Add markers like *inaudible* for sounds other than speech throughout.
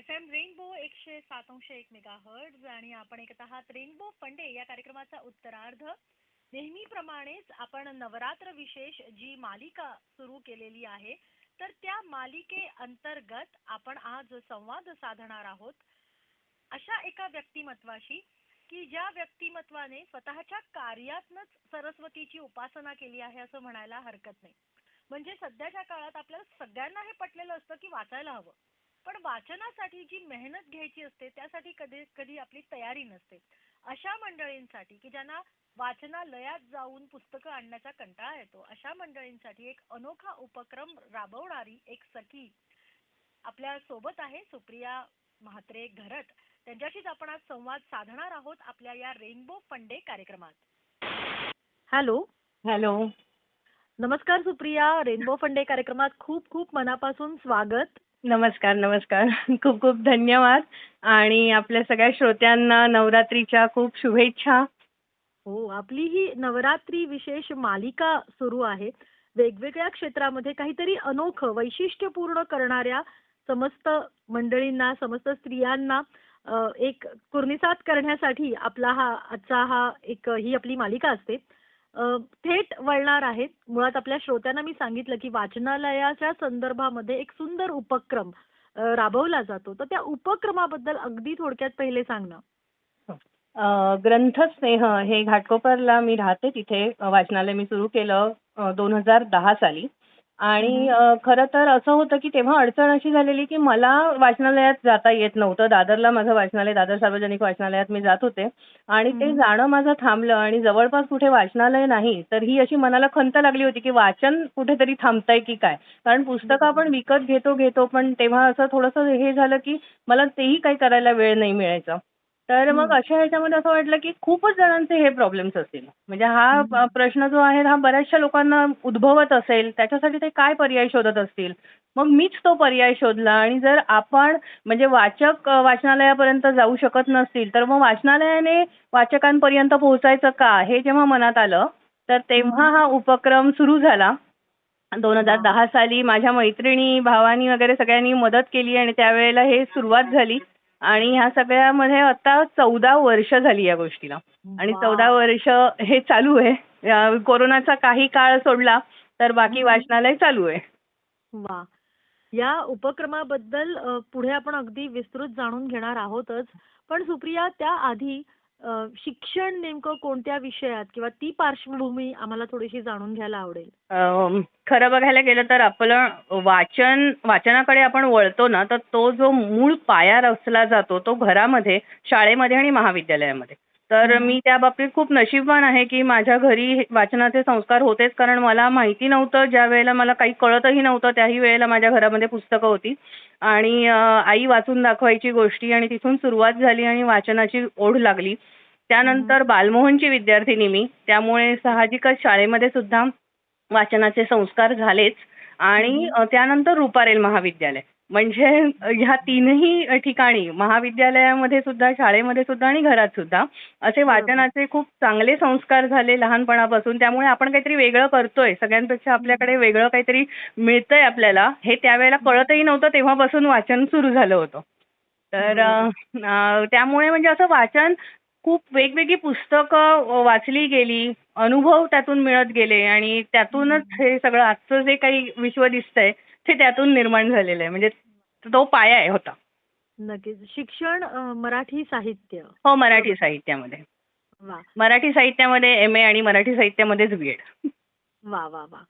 F M rainbow एकशे सात अंश एक मेगा आणि आपण ऐकत आहात रेनबो फंडे या कार्यक्रमाचा उत्तरार्ध. नेहमीप्रमाणेच आपण नवरात्र विशेष जी मालिका सुरू केलेली आहे तर त्या मालिके अंतर्गत आपण आज संवाद साधणार आहोत. अशा एका व्यक्तिमत्वाशी की ज्या व्यक्तिमत्वाने स्वतःच्या कार्यातनच सरस्वतीची उपासना केली आहे असं म्हणायला हरकत नाही. म्हणजे सध्याच्या काळात आपल्याला सगळ्यांना हे पटलेलं असतं की वाचायला हवं. पण वाचनासाठी जी मेहनत घ्यायची असते त्यासाठी कधी कधी आपली तयारी नसते. अशा मंडळींसाठी की ज्यांना वाचनालयात जाऊन पुस्तकं आणण्याचा कंटाळा येतो अशा मंडळींसाठी एक अनोखा उपक्रम राबवणारी एक सखी आपल्यासोबत आहे सुप्रिया म्हात्रे घरत. त्यांच्याशीच आपण आज संवाद साधणार आहोत आपल्या या रेनबो फंडे कार्यक्रमात. हॅलो. हॅलो. नमस्कार सुप्रिया. रेनबो फंडे कार्यक्रमात खूप खूप मनापासून स्वागत. नमस्कार नमस्कार. *laughs* खूप खूप धन्यवाद. आणि आपल्या सगळ्या श्रोत्यांना नवरात्रीच्या खूप शुभेच्छा. हो आपली ही नवरात्री विशेष मालिका सुरू आहे. वेगवेगळ्या क्षेत्रामध्ये काहीतरी अनोखं वैशिष्ट्यपूर्ण करणाऱ्या समस्त मंडळींना समस्त स्त्रियांना एक कुर्निसात करण्यासाठी आपला हा आजचा हा एक ही आपली मालिका असते. थेट वळणार आहेत. मुळात आपल्या श्रोत्यांना मी सांगितलं की वाचनालयाच्या संदर्भामध्ये एक सुंदर उपक्रम राबवला जातो. तर त्या उपक्रमाबद्दल अगदी थोडक्यात पहिले सांग ना. ग्रंथस्नेह हे घाटकोपरला मी राहते. तिथे वाचनालय मी सुरू केलं दोन हजार दहा साली. आणि खरं तर असं होतं की तेव्हा अडचण अशी झालेली की मला वाचनालयात जाता येत नव्हतं. दादरला माझं वाचनालय दादर सार्वजनिक वाचनालयात मी जात होते. आणि ते. जाणं माझं थांबलं आणि जवळपास कुठे वाचनालय नाही तर ही अशी मनाला खंत लागली होती की वाचन कुठेतरी थांबतंय की काय? कारण पुस्तकं आपण विकत घेतो घेतो पण तेव्हा असं थोडंसं हे झालं की मला तेही काही करायला वेळ नाही मिळायचा. तर मग. अशा ह्याच्यामध्ये असं वाटलं की खूपच जणांचे हे प्रॉब्लेम्स असतील. म्हणजे हा प्रश्न जो आहे हा बऱ्याचशा लोकांना उद्भवत असेल त्याच्यासाठी ते काय पर्याय शोधत असतील? मग मीच तो पर्याय शोधला आणि जर आपण म्हणजे वाचक वाचनालयापर्यंत जाऊ शकत नसतील तर मग वाचनालयाने वाचकांपर्यंत पोहोचायचं का? हे जेव्हा मनात आलं तर तेव्हा हा उपक्रम सुरू झाला. दोन हजार वा. दहा साली माझ्या मैत्रिणी भावानी वगैरे सगळ्यांनी मदत केली आणि त्यावेळेला हे सुरुवात झाली. आणि ह्या सगळ्यामध्ये आता चौदा वर्ष झाली या गोष्टीला. आणि. चौदा वर्ष हे चालू आहे. कोरोनाचा काही काळ सोडला तर बाकी. वाचनालय चालू आहे. वा या उपक्रमाबद्दल पुढे आपण अगदी विस्तृत जाणून घेणार आहोतच. पण सुप्रिया त्याआधी अ, शिक्षण नेमकं कोणत्या विषयात किंवा ती पार्श्वभूमी आम्हाला थोडीशी जाणून घ्यायला आवडेल? खरं बघायला गेलं तर आपलं वाचन वाचनाकडे आपण वळतो ना तर तो जो मूळ पाया रचला जातो तो घरामध्ये शाळेमध्ये आणि महाविद्यालयामध्ये. तर. मी त्या बाबतीत खूप नशीबवान आहे की माझ्या घरी वाचनाचे संस्कार होतेच कारण मला माहिती नव्हतं ज्या वेळेला मला काही कळतही नव्हतं त्याही वेळेला माझ्या घरामध्ये पुस्तकं होती. आणि आई वाचून दाखवायची गोष्टी आणि तिथून सुरुवात झाली आणि वाचनाची ओढ लागली. त्यानंतर बालमोहनची विद्यार्थिनी मी त्यामुळे साहजिकच शाळेमध्ये सुद्धा वाचनाचे संस्कार झालेच. आणि त्यानंतर रुपारेल महाविद्यालय. म्हणजे ह्या तीनही ठिकाणी महाविद्यालयामध्ये सुद्धा शाळेमध्ये सुद्धा आणि घरात सुद्धा असे. वाचनाचे खूप चांगले संस्कार झाले लहानपणापासून. त्यामुळे आपण काहीतरी वेगळं करतोय. सगळ्यांपेक्षा आपल्याकडे वेगळं काहीतरी मिळतंय आपल्याला. हे त्यावेळेला कळतही नव्हतं. तेव्हापासून वाचन सुरू झालं होतं. तर त्यामुळे म्हणजे असं वाचन खूप वेगवेगळी पुस्तकं वाचली गेली. अनुभव त्यातून मिळत गेले. आणि त्यातूनच हे सगळं आजचं जे काही विश्व दिसतंय ते त्यातून निर्माण झालेलं आहे. म्हणजे तो पाया आहे होता. नक्कीच. शिक्षण मराठी साहित्य. हो मराठी साहित्यामध्ये. वा. मराठी साहित्यामध्ये एम ए आणि मराठी साहित्यामध्येच बी एड वा वा वा.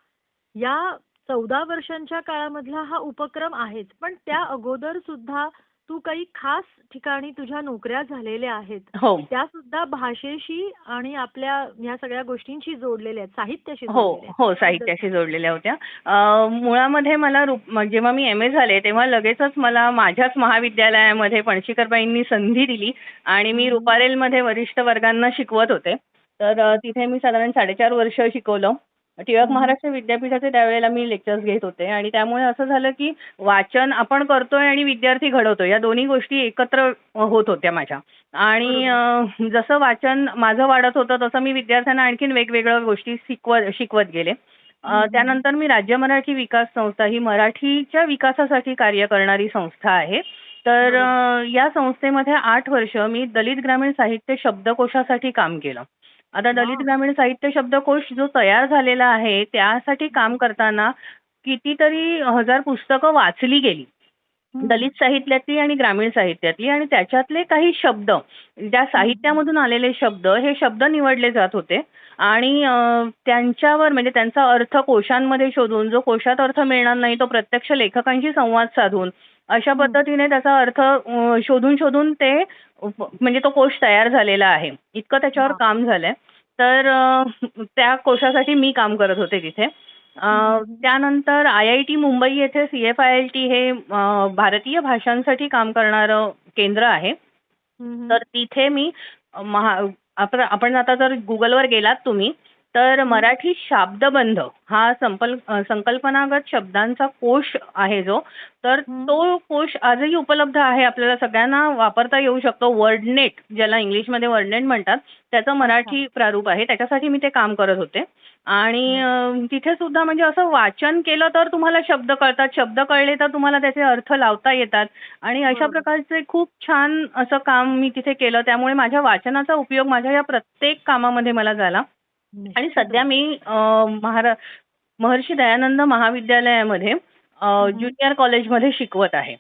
या चौदा वर्षांच्या काळामधला हा उपक्रम आहेच. पण त्या अगोदर सुद्धा तू काही खास ठिकाणी तुझ्या नोकऱ्या झालेल्या आहेत. हो. त्या सुद्धा भाषेशी आणि आपल्या ह्या सगळ्या गोष्टींशी जोडलेल्या आहेत साहित्याशी हो जोडलेल्या. हो साहित्याशी जोडलेल्या होत्या. अ, मुळामध्ये मला रूप जेव्हा मी एम ए झाले तेव्हा लगेचच मला माझ्याच महाविद्यालयामध्ये पणशीकरबाईंनी संधी दिली आणि मी. रुपारेलमध्ये वरिष्ठ वर्गांना शिकवत होते. तर अ, तिथे मी साधारण साडेचार वर्ष शिकवलं. टिळक. महाराष्ट्र विद्यापीठाचे त्यावेळेला मी लेक्चर्स घेत होते. आणि त्यामुळे असं झालं की वाचन आपण करतोय आणि विद्यार्थी घडवतोय. या दोन्ही गोष्टी एकत्र होत होत्या माझ्या. आणि जसं वाचन माझं वाढत होतं तसं मी विद्यार्थ्यांना आणखीन वेगवेगळ्या गोष्टी शिकवत शिकवत गेले. त्यानंतर मी राज्य मराठी विकास संस्था ही मराठीच्या विकासासाठी कार्य करणारी संस्था आहे. तर या संस्थेमध्ये आठ वर्ष मी दलित ग्रामीण साहित्य शब्दकोशासाठी काम केलं. आता दलित. ग्रामीण साहित्य शब्दकोश जो तयार झालेला आहे त्यासाठी काम करताना कितीतरी हजार पुस्तकं वाचली गेली. दलित साहित्यातली आणि ग्रामीण साहित्यातली आणि त्याच्यातले काही शब्द ज्या साहित्यामधून आलेले शब्द हे शब्द निवडले जात होते आणि त्यांच्यावर म्हणजे त्यांचा अर्थ कोशांमध्ये शोधून जो कोशात अर्थ मिळणार नाही तो प्रत्यक्ष लेखकांशी संवाद साधून अशा. पद्धतीने त्याचा अर्थ शोधून शोधून ते म्हणजे तो कोश तयार झालेला आहे इतकं त्याच्यावर. काम झालंय तर त्या कोशासाठी मी काम करत होते तिथे. त्यानंतर आय आय टी मुंबई येथे C F I L T हे भारतीय भाषांसाठी काम करणारं केंद्र आहे. तर तिथे मी आपण आता जर गुगलवर गेलात तुम्ही तर मराठी शाब्दबंध हा संपल संकल्पनागत शब्दांचा कोश आहे जो. तर. तो कोश आजही उपलब्ध आहे. आपल्याला सगळ्यांना वापरता येऊ शकतो. वर्डनेट ज्याला इंग्लिशमध्ये वर्डनेट म्हणतात त्याचं मराठी प्रारूप आहे. त्याच्यासाठी मी ते काम करत होते. आणि तिथे सुद्धा म्हणजे असं वाचन केलं तर तुम्हाला शब्द कळतात. शब्द कळले तर तुम्हाला त्याचे अर्थ लावता येतात. आणि अशा. प्रकारचे खूप छान असं काम मी तिथे केलं. त्यामुळे माझ्या वाचनाचा उपयोग माझ्या या प्रत्येक कामामध्ये मला झाला. आणि. सध्या मी महर्षी दयानंद महाविद्यालयामध्ये. ज्युनियर कॉलेजमध्ये शिकवत आहे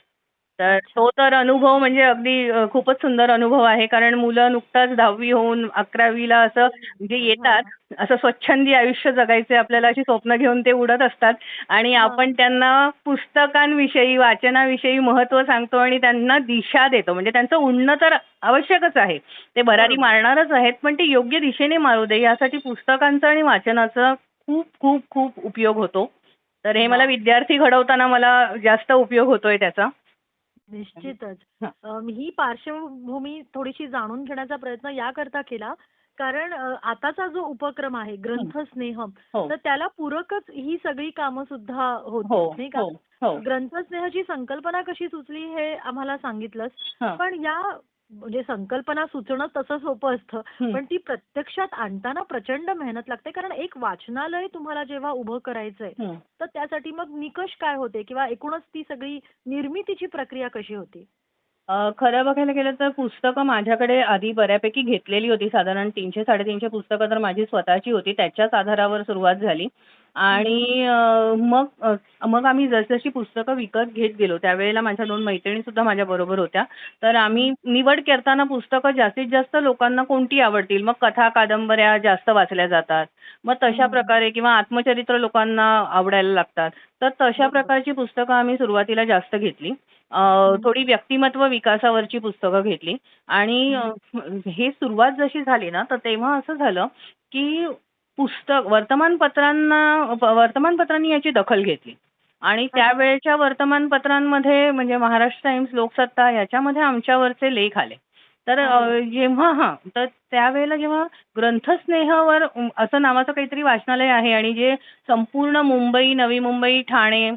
तर. तो तर अनुभव म्हणजे अगदी खूपच सुंदर अनुभव आहे कारण मुलं नुकताच दहावी होऊन अकरावीला असं जे येतात असं स्वच्छंदी आयुष्य जगायचे आपल्याला अशी स्वप्न घेऊन ते उडत असतात आणि. आपण त्यांना पुस्तकांविषयी वाचनाविषयी महत्त्व सांगतो आणि त्यांना दिशा देतो म्हणजे त्यांचं उडणं तर आवश्यकच आहे ते भरारी. मारणारच आहेत पण ते योग्य दिशेने मारू दे यासाठी पुस्तकांचा आणि वाचनाचा खूप खूप खूप उपयोग होतो तर हे मला. विद्यार्थी घडवताना मला जास्त उपयोग होतोय त्याचा निश्चितच. हा. ही पार्श्वभूमी थोडीशी जाणून घेण्याचा प्रयत्न याकरता केला. कारण आताचा जो उपक्रम आहे ग्रंथ स्नेह हो. तर त्याला पूरकच ही सगळी कामं सुद्धा हो होती नाही का? हो हो. ग्रंथस्नेहाची संकल्पना कशी सुचली हे आम्हाला सांगितलंच हा. पण या म्हणजे संकल्पना सुचणं तसं सोपं असतं. पण ती प्रत्यक्षात आणताना प्रचंड मेहनत लागते कारण एक वाचनालय तुम्हाला जेव्हा उभं करायचंय. तर त्यासाठी मग निकष काय होते किंवा एकूणच ती सगळी निर्मितीची प्रक्रिया कशी होती खरं बघायला गेलं तर पुस्तकं माझ्याकडे आधी बऱ्यापैकी घेतलेली होती. साधारण तीनशे साडेतीनशे पुस्तकं तर माझी स्वतःची होती. त्याच्याच आधारावर सुरुवात झाली. आणि मग मग आम्ही जसजशी पुस्तकं विकत घेत गेलो त्यावेळेला माझ्या दोन मैत्रिणी सुद्धा माझ्या बरोबर होत्या. तर आम्ही निवड करताना पुस्तकं जास्तीत जास्त लोकांना कोणती आवडतील? मग कथा कादंबऱ्या जास्त वाचल्या जातात. मग तशा. प्रकारे किंवा आत्मचरित्र लोकांना आवडायला लागतात. तर तशा. प्रकारची पुस्तकं आम्ही सुरुवातीला जास्त घेतली. थोडी व्यक्तिमत्व विकासावरची पुस्तकं घेतली. आणि हे सुरुवात जशी झाली ना तर तेव्हा असं झालं की पुस्तक वर्तमानपत्रांना वर्तमानपत्रांनी याची दखल घेतली. आणि त्यावेळेच्या वर्तमानपत्रांमध्ये म्हणजे महाराष्ट्र टाइम्स लोकसत्ता याच्यामध्ये आमच्यावरचे लेख आले. तर. जेव्हा हा तर त्यावेळेला जेव्हा ग्रंथस्नेहावर असं नावाचं काहीतरी वाचनालय आहे आणि जे संपूर्ण मुंबई नवी मुंबई ठाणे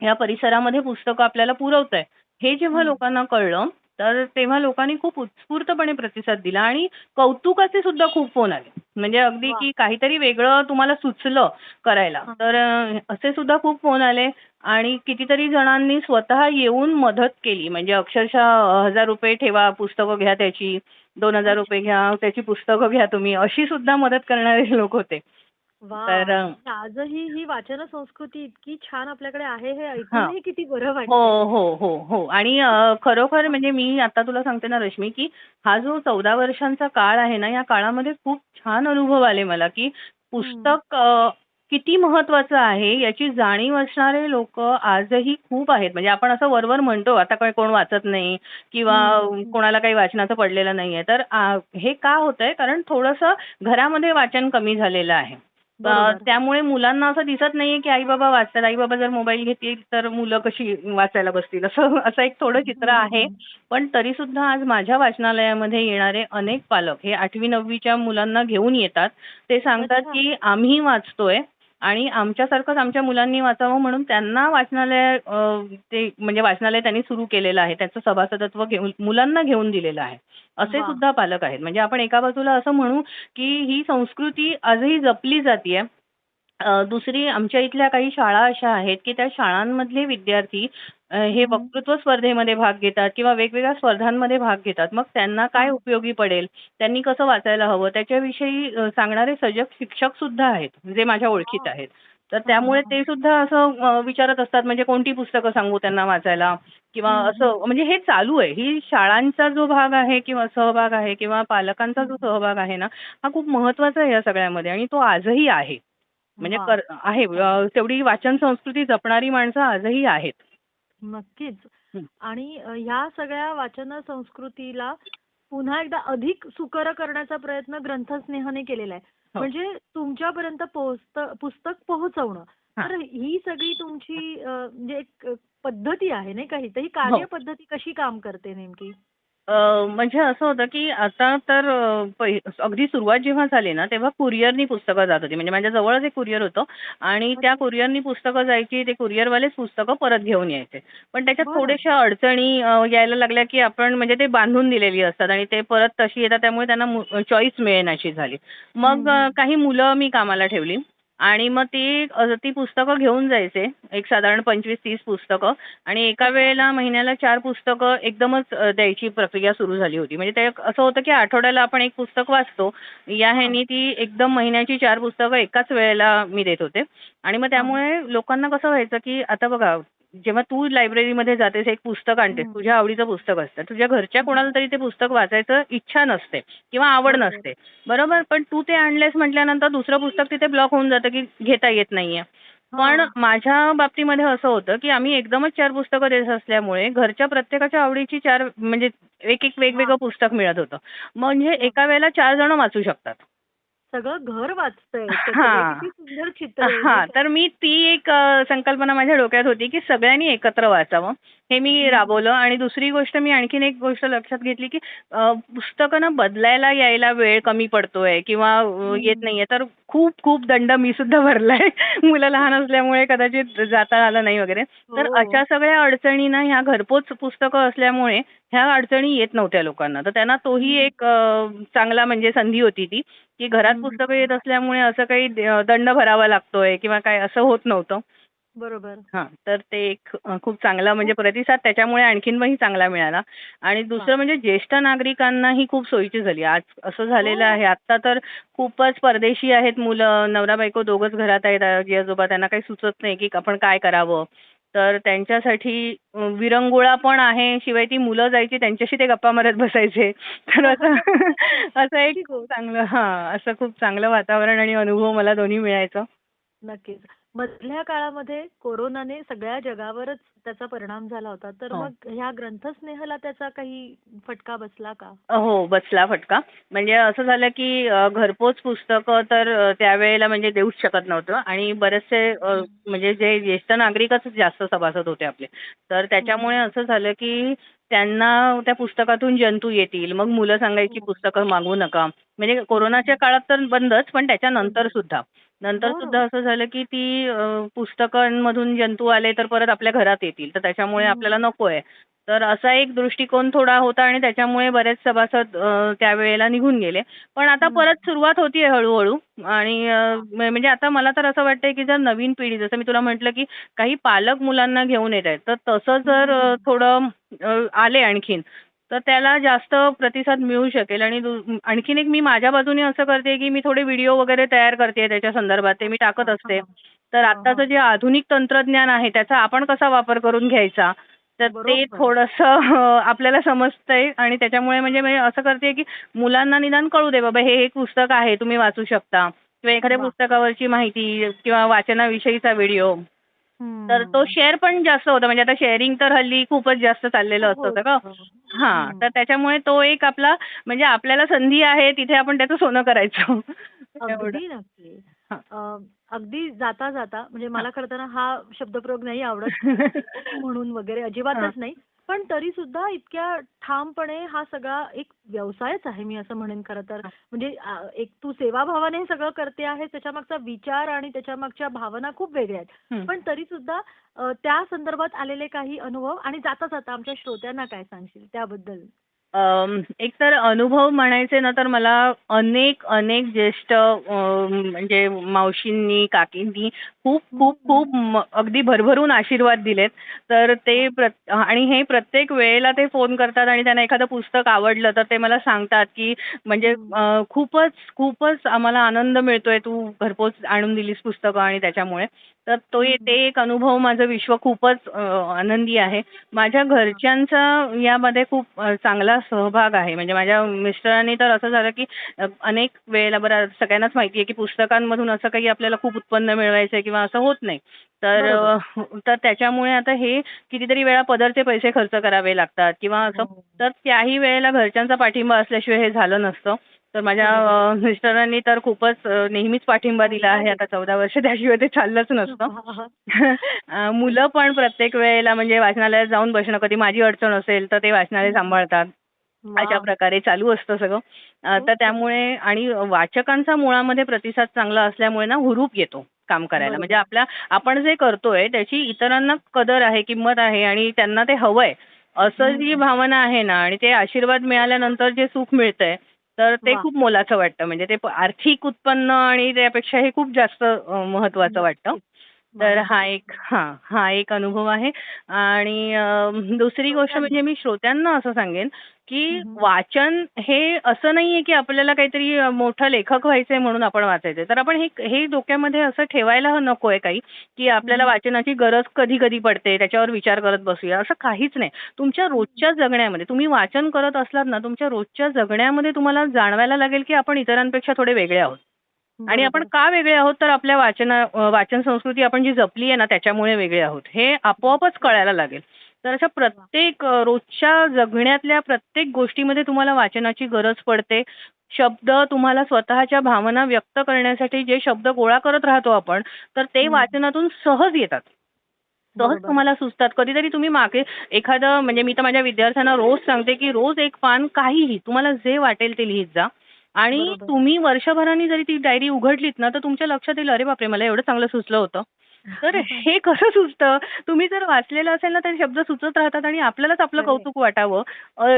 या परिसरामध्ये पुस्तकं आपल्याला पुरवत आहे हे जेव्हा. लोकांना कळलं तर तेव्हा लोकांनी खूप उत्स्फूर्तपणे प्रतिसाद दिला आणि कौतुकाचे सुद्धा खूप फोन आले म्हणजे अगदी. की काहीतरी वेगळं तुम्हाला सुचलं करायला. तर असे सुद्धा खूप फोन आले आणि कितीतरी जणांनी स्वतः येऊन मदत केली म्हणजे अक्षरशः हजार रुपये ठेवा पुस्तकं घ्या त्याची दोन हजार. रुपये घ्या त्याची पुस्तकं घ्या तुम्ही अशी सुद्धा मदत करणारे *laughs* लोक होते तर अ, आजही ही वाचन संस्कृती इतकी छान आपल्याकडे आहे हे हा. ऐकूनही किती बरं हो वाटतं हो हो हो. आणि अ, खरोखर म्हणजे मी आता तुला सांगते ना रश्मी की हा जो चौदा वर्षांचा काळ आहे ना या काळामध्ये खूप छान अनुभव आले मला की पुस्तक किती महत्वाचं आहे याची जाणीव असणारे लोक आजही खूप आहेत. म्हणजे आपण असं वरवर म्हणतो आता काही कोण वाचत नाही किंवा. कोणाला काही वाचनाचं पडलेलं नाहीये. तर हे का होतंय? कारण थोडंसं घरामध्ये वाचन कमी झालेलं आहे. त्यामुळे मुलांना असं दिसत नाहीये की आई बाबा वाचतात. आई बाबा जर मोबाईल घेतील तर मुलं कशी वाचायला बसतील? असं असं एक थोडं चित्र आहे. पण तरी सुद्धा आज माझ्या वाचनालयामध्ये येणारे अनेक पालक हे आठवी नववीच्या मुलांना घेऊन येतात. ते सांगतात. की आम्ही वाचतोय आणि आमच्यासारखंच आमच्या मुलांनी वाचावं म्हणून त्यांना वाचनालय ते म्हणजे वाचनालय त्यांनी सुरू केलेलं आहे. त्याचं सभासदत्व घेऊन मुलांना घेऊन दिलेलं आहे. असे. सुद्धा पालक आहेत. म्हणजे आपण एका बाजूला असं म्हणू की ही संस्कृती आजही जपली जातीये. दुसरी आमच्या इथल्या काही शाळा अशा आहेत की त्या शाळांमधले विद्यार्थी हे. वक्तृत्व स्पर्धेमध्ये भाग घेतात किंवा वेगवेगळ्या स्पर्धांमध्ये भाग घेतात मग त्यांना काय. उपयोगी पडेल त्यांनी कसं वाचायला हवं त्याच्याविषयी सांगणारे सजग शिक्षक सुद्धा आहेत जे माझ्या ओळखीत. आहेत तर त्यामुळे. ते सुद्धा असं विचारत असतात म्हणजे कोणती पुस्तकं सांगू त्यांना वाचायला किंवा. असं म्हणजे हे चालू आहे ही शाळांचा जो भाग आहे किंवा सहभाग आहे किंवा पालकांचा जो. सहभाग आहे ना हा खूप महत्त्वाचा आहे या सगळ्यामध्ये आणि तो आजही आहे म्हणजे आहे तेवढी वाचन संस्कृती जपणारी माणसं आजही आहेत नक्कीच. आणि ह्या सगळ्या वाचन संस्कृतीला पुन्हा एकदा अधिक सुकर करण्याचा प्रयत्न ग्रंथस्नेहाने केलेला आहे हो. म्हणजे तुमच्यापर्यंत पोहोचत पुस्तक पोहोचवणं. तर ही सगळी तुमची म्हणजे एक पद्धती आहे नाही का ही तर ही हो. कार्यपद्धती कशी काम करते नेमकी म्हणजे असं होतं की आता तर अगदी सुरुवात जेव्हा झाली ना तेव्हा कुरिअरनी पुस्तकं जात होती म्हणजे माझ्या जवळच एक कुरिअर होतं आणि त्या. कुरिअरनी पुस्तकं जायची ते कुरिअरवालेच पुस्तकं परत घेऊन यायचे पण त्याच्यात. थोड्याशा अडचणी यायला लागल्या की आपण म्हणजे ते बांधून दिलेली असतात आणि ते परत तशी येतात त्यामुळे त्यांना चॉईस मिळेनाशी झाली मग. काही मुलं मी कामाला ठेवली आणि मग ती ती पुस्तकं घेऊन जायचे. एक साधारण पंचवीस तीस पुस्तकं. आणि एका वेळेला महिन्याला चार पुस्तकं एकदमच द्यायची प्रक्रिया सुरू झाली होती. म्हणजे ते असं होतं की आठवड्याला आपण एक पुस्तक वाचतो. या ह्यानी ती एकदम महिन्याची चार पुस्तकं एकाच वेळेला मी देत होते. आणि मग त्यामुळे लोकांना कसं व्हायचं की आता बघा जेव्हा तू लायब्ररीमध्ये जातेस एक पुस्तक आणतेस. तुझ्या आवडीचं पुस्तक असतं. तुझ्या घरच्या कोणाला तरी ते पुस्तक वाचायचं इच्छा नसते किंवा आवड. नसते. बरोबर? पण तू ते आणलेस म्हटल्यानंतर दुसरं पुस्तक तिथे ब्लॉक होऊन जातं की घेता येत नाहीये. पण. माझ्या बाबतीमध्ये असं होतं की आम्ही एकदमच चार पुस्तकं देत असल्यामुळे घरच्या प्रत्येकाच्या आवडीची चार म्हणजे एक एक वेगवेगळं पुस्तक मिळत होतं. म्हणजे एका वेळेला चार जण वाचू शकतात. सगळं घर वाचतंय हा. किती सुंदर चित्र आहे, हा? तर मी ती एक संकल्पना माझ्या डोक्यात होती की सगळ्यांनी एकत्र वाचावं हे मी. राबवलं आणि दुसरी गोष्ट मी आणखीन एक गोष्ट लक्षात घेतली की पुस्तकं ना बदलायला यायला वेळ कमी पडतोय किंवा येत नाहीये तर खूप खूप दंड मी सुद्धा भरलाय *laughs* मुलं लहान असल्यामुळे कदाचित जाता आलं नाही वगैरे तर हो. अशा सगळ्या अडचणी ना ह्या घरपोच पुस्तकं असल्यामुळे ह्या अडचणी येत नव्हत्या लोकांना तर त्यांना तोही. एक चांगला म्हणजे संधी होती ती की घरात. पुस्तकं येत असल्यामुळे असं काही दंड भरावा लागतोय किंवा काय असं होत नव्हतं. बरोबर. हा तर ते एक खूप चांगला म्हणजे प्रतिसाद त्याच्यामुळे आणखीनही चांगला मिळाला. आणि दुसरं. म्हणजे ज्येष्ठ नागरिकांनाही खूप सोयीची झाली. आज असं झालेलं हो. आहे. आता तर खूपच परदेशी आहेत मुलं. नवरा बायको दोघच घरात आहेत. आजी आजोबा त्यांना काही सुचत नाही की आपण काय करावं. तर त्यांच्यासाठी विरंगुळा पण आहे. शिवाय ती मुलं जायची त्यांच्याशी ते गप्पा मारत बसायचे. तर असं असं एक खूप. चांगलं हा असं खूप चांगलं वातावरण आणि अनुभव मला दोन्ही मिळायचं. नक्कीच. मधल्या काळामध्ये कोरोनाने सगळ्या जगावरच त्याचा परिणाम झाला होता. तर हो. मग ह्या ग्रंथस्नेहाला त्याचा काही फटका बसला का? हो बसला फटका. म्हणजे असं झालं की अ, घरपोच पुस्तकं तर अ, त्यावेळेला म्हणजे देऊच शकत नव्हतं. आणि बरेचसे अ, म्हणजे जे ज्येष्ठ नागरिकच जास्त सभासद होते आपले. तर त्याच्यामुळे असं झालं की त्यांना त्या पुस्तकातून जंतू येतील मग मुलं सांगायची हो. पुस्तकं मागवू नका म्हणजे कोरोनाच्या काळात तर बंदच पण त्याच्यानंतर सुद्धा नंतर बरं. सुद्धा असं झालं की ती पुस्तकांमधून जंतू आले तर परत आपल्या घरात येतील तर त्याच्यामुळे. आपल्याला नकोय तर असा एक दृष्टिकोन थोडा होता आणि त्याच्यामुळे बरेच सभासद त्यावेळेला निघून गेले पण आता. परत सुरुवात होतीये हळूहळू आणि म्हणजे आता मला तर असं वाटतंय की जर नवीन पिढी जसं मी तुला म्हटलं की काही पालक मुलांना घेऊन येत आहेत तर तसं जर. थोडं आले आणखीन तर त्याला जास्त प्रतिसाद मिळू शकेल आणि आणखीन एक मी माझ्या बाजूने असं करते की मी थोडे व्हिडिओ वगैरे तयार करते त्याच्या संदर्भात ते मी टाकत असते तर आत्ताचं हा. जे आधुनिक तंत्रज्ञान आहे त्याचा आपण कसा वापर करून घ्यायचा तर ते. थोडंसं आपल्याला समजतंय आणि त्याच्यामुळे म्हणजे मी असं करते की मुलांना निदान कळू दे बाबा हे एक पुस्तक आहे तुम्ही वाचू शकता किंवा एखाद्या. पुस्तकावरची माहिती किंवा वाचनाविषयीचा व्हिडिओ. तर तो शेअर पण जास्त होता म्हणजे आता शेअरिंग तर हल्ली खूपच जास्त चाललेलं असतं होतं का हो. हा. तर त्याच्यामुळे तो एक आपला म्हणजे आपल्याला संधी आहे तिथे आपण त्याचं सोनं करायचं. *laughs* अगदी जाता जाता म्हणजे मला खरं तर हा शब्दप्रयोग नाही आवडत. *laughs* म्हणून वगैरे. अजिबातच नाही. पण तरी सुद्धा इतक्या ठामपणे हा सगळा एक व्यवसायच आहे मी असं म्हणेन खरं तर. म्हणजे एक तू सेवाभावाने हे सगळं करते आहेस त्याच्यामागचा विचार आणि त्याच्यामागच्या भावना खूप वेगळ्या आहेत. पण तरी सुद्धा त्या संदर्भात आलेले काही अनुभव आणि जाता जाता आमच्या श्रोत्यांना काय सांगशील त्याबद्दल? एक तर अनुभव म्हणायचे ना तर मला अनेक अनेक ज्येष्ठ म्हणजे मावशींनी काकींनी खूप खूप खूप अगदी भरभरून आशीर्वाद दिलेत. तर ते आणि हे प्रत्येक वेळेला ते फोन करतात आणि त्यांना एखादं पुस्तक आवडलं तर ते मला सांगतात की म्हणजे खूपच खूपच आम्हाला आनंद मिळतोय तू घरपोच आणून दिलीस पुस्तकं आणि त्याच्यामुळे. तर तो ते एक अनुभव माझं विश्व खूपच आनंदी आहे. माझ्या घरच्यांचा यामध्ये खूप चांगला सहभाग आहे. म्हणजे माझ्या मिस्टरांनी तर असं झालं की अनेक वेळेला बरं सगळ्यांनाच माहिती आहे की पुस्तकांमधून असं काही आपल्याला खूप उत्पन्न मिळवायचं आहे किंवा असं होत नाही. तर तर त्याच्यामुळे आता हे कितीतरी वेळा पदरचे पैसे खर्च करावे लागतात किंवा असं हो. तर त्याही वेळेला घरच्यांचा पाठिंबा असल्याशिवाय हे झालं नसतं. तर माझ्या मिस्टरांनी तर खूपच नेहमीच पाठिंबा दिला आहे आता चौदा वर्ष त्याशिवाय ते चाललंच नसतं. *laughs* मुलं पण प्रत्येक वेळेला म्हणजे वाचनालयात जाऊन बसणं कधी माझी अडचण असेल तर ते वाचनालय सांभाळतात. अशा प्रकारे चालू असतं सगळं. तर त्यामुळे आणि वाचकांचा मुळामध्ये प्रतिसाद चांगला असल्यामुळे ना हुरूप येतो. काम करायला. म्हणजे आपल्या आपण जे करतोय त्याची इतरांना कदर आहे किंमत आहे आणि त्यांना ते हवंय. असं जी भावना आहे ना आणि ते आशीर्वाद मिळाल्यानंतर जे सुख मिळतंय तर ते. खूप मोलाचं वाटतं. म्हणजे ते आर्थिक उत्पन्न आणि त्यापेक्षा हे खूप जास्त महत्वाचं वाटतं. तर हा एक हा हा एक अनुभव आहे. आणि दुसरी गोष्ट म्हणजे मी श्रोत्यांना असं सांगेन की वाचन हे असं नाहीये की आपल्याला काहीतरी मोठा लेखक व्हायचंय म्हणून आपण वाचायचंय. तर आपण हे हे डोक्यामध्ये असं ठेवायला नकोय काही की आपल्याला वाचनाची गरज कधी कधी पडते त्याच्यावर विचार करत बसूया असं काहीच नाही. तुमच्या रोजच्या जगण्यामध्ये तुम्ही वाचन करत असलात ना तुमच्या रोजच्या जगण्यामध्ये तुम्हाला जाणवायला लागेल की आपण इतरांपेक्षा थोडे वेगळे आहोत. आणि आपण का वेगळे आहोत? तर आपल्या वाचना वाचन संस्कृती आपण जी जपली आहे ना त्याच्यामुळे वेगळे आहोत. हे आपोआपच कळायला लागेल. तर अशा प्रत्येक रोजच्या जगण्यातल्या प्रत्येक गोष्टीमध्ये तुम्हाला वाचनाची गरज पडते. शब्द तुम्हाला स्वतःच्या भावना व्यक्त करण्यासाठी जे शब्द गोळा करत राहतो आपण तर ते वाचनातून सहज येतात. सहज तुम्हाला सुचतात. कधीतरी तुम्ही मागे एखादं म्हणजे मी तर माझ्या विद्यार्थ्यांना रोज सांगते की रोज एक पान काहीही तुम्हाला जे वाटेल ते लिहित जा. आणि तुम्ही वर्षभराने जरी ती डायरी उघडलीत ना तर तुमच्या लक्षात येईल अरे बापरे मला एवढं चांगलं सुचलं होतं. तर हे कसं सुचतं? तुम्ही जर वाचलेलं असेल ना तर शब्द सुचत राहतात आणि आपल्यालाच आपलं. कौतुक वाटावं.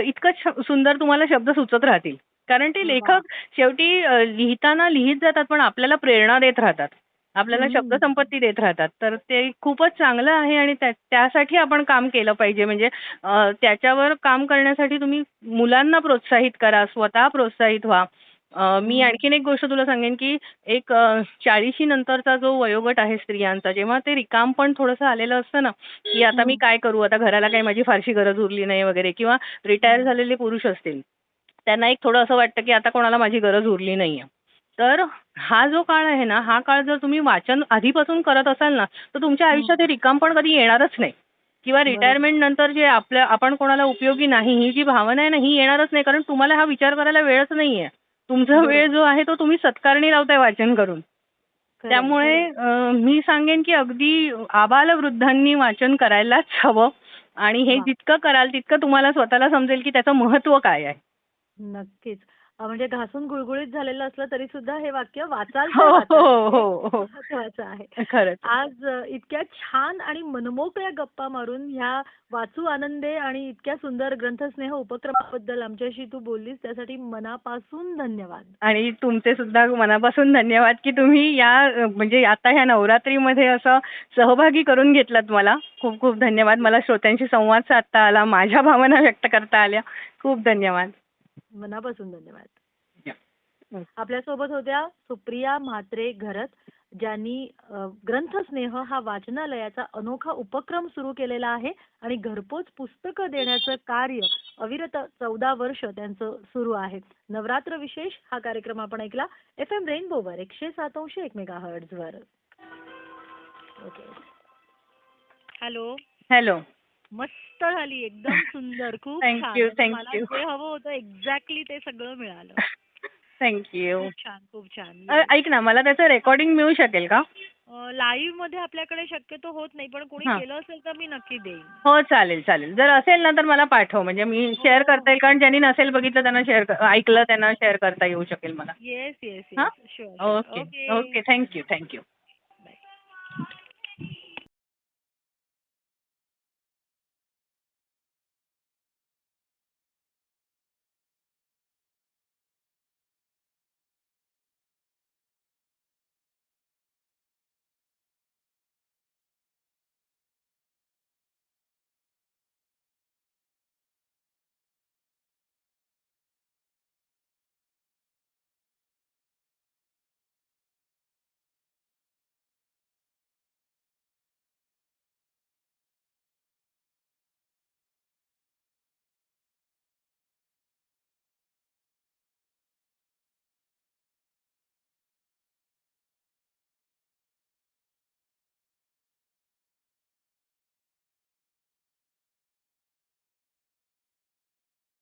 इतकं सुंदर तुम्हाला शब्द सुचत राहतील. कारण ते लेखक शेवटी लिहिताना लिहित जातात पण आपल्याला प्रेरणा देत राहतात. आपल्याला शब्द संपत्ती देत राहतात. तर ते खूपच चांगलं आहे आणि त्या- त्यासाठी आपण काम केलं पाहिजे. म्हणजे त्याच्यावर काम करण्यासाठी तुम्ही मुलांना प्रोत्साहित करा स्वतः प्रोत्साहित व्हा. मी आणखीन एक गोष्ट तुला सांगेन की एक चाळीशी नंतरचा जो वयोगट आहे स्त्रियांचा जेव्हा ते रिकाम पण थोडंसं आलेलं असतं ना की आता मी काय करू? आता घराला काही माझी फारशी गरज उरली नाही वगैरे किंवा रिटायर झालेले पुरुष असतील त्यांना एक थोडं असं वाटतं की आता कोणाला माझी गरज उरली नाहीये. तर हा जो काळ आहे ना हा काळ जर तुम्ही वाचन आधीपासून करत असाल ना तर तुमच्या आयुष्यात हे रिकाम पण कधी येणारच नाही. किंवा रिटायरमेंट नंतर जे आपल्या आपण कोणाला उपयोगी नाही ही जी भावना आहे ना ही येणारच नाही कारण तुम्हाला हा विचार करायला वेळच नाहीये. तुमचा वेळ जो आहे तो तुम्ही सत्कारणी लावताय वाचन करून. त्यामुळे मी सांगेन की अगदी आबाल वृद्धांनी वाचन करायलाच हवं आणि हे. जितकं कराल तितकं तुम्हाला स्वतःला समजेल की त्याचं महत्त्व काय आहे. नक्कीच. म्हणजे घासून गुळगुळीत झालेलं असलं तरी सुद्धा हे वाक्य वाचाल हो, तर वाचाल. हो, हो, हे. हो. महत्वाचं आहे. खरंच. आज अ, इतक्या छान आणि मनमोकळ्या गप्पा मारून ह्या वाचू आनंदे आणि इतक्या सुंदर ग्रंथस्नेह उपक्रमाबद्दल आमच्याशी तू बोललीस त्यासाठी मनापासून धन्यवाद. आणि तुमचे सुद्धा मनापासून धन्यवाद की तुम्ही या अ, म्हणजे आता ह्या नवरात्रीमध्ये असं सहभागी करून घेतलात मला. खूप खूप धन्यवाद. मला श्रोत्यांशी संवाद साधता आला माझ्या भावना व्यक्त करता आल्या. खूप धन्यवाद. मनापासून धन्यवाद. या. आपल्यासोबत होत्या सुप्रिया म्हात्रे घरत ज्यांनी ग्रंथस्नेह हा वाचनालयाचा अनोखा उपक्रम सुरू केलेला आहे आणि घरपोच पुस्तकं देण्याचं कार्य अविरत चौदा वर्ष त्यांचं सुरू आहे. नवरात्र विशेष हा कार्यक्रम आपण ऐकला. एफ एम रेनबोवर एकशे सात अंश एक मेगा वर ओके. हॅलो. हॅलो. मस्त झाली एकदम सुंदर खूप *laughs* Thank छान. म्हणजे मला you. जे हवं होतं एक्झॅक्टली ते सगळं मिळालं. *laughs* थँक्यू खूप छान खूप छान. ऐक ना मला त्याचं रेकॉर्डिंग मिळू शकेल का? लाईव्हमध्ये आपल्याकडे शक्यतो होत नाही पण कोणी हा. केलं असेल तर मी नक्की देईन. हो चालेल चालेल. जर असेल ना तर मला पाठव. म्हणजे मी शेअर करता येईल कारण ज्यांनी नसेल बघितलं त्यांना शेअर ऐकलं त्यांना शेअर करता येऊ शकेल मला. येस येस हा? Yes sure okay okay thank you thank you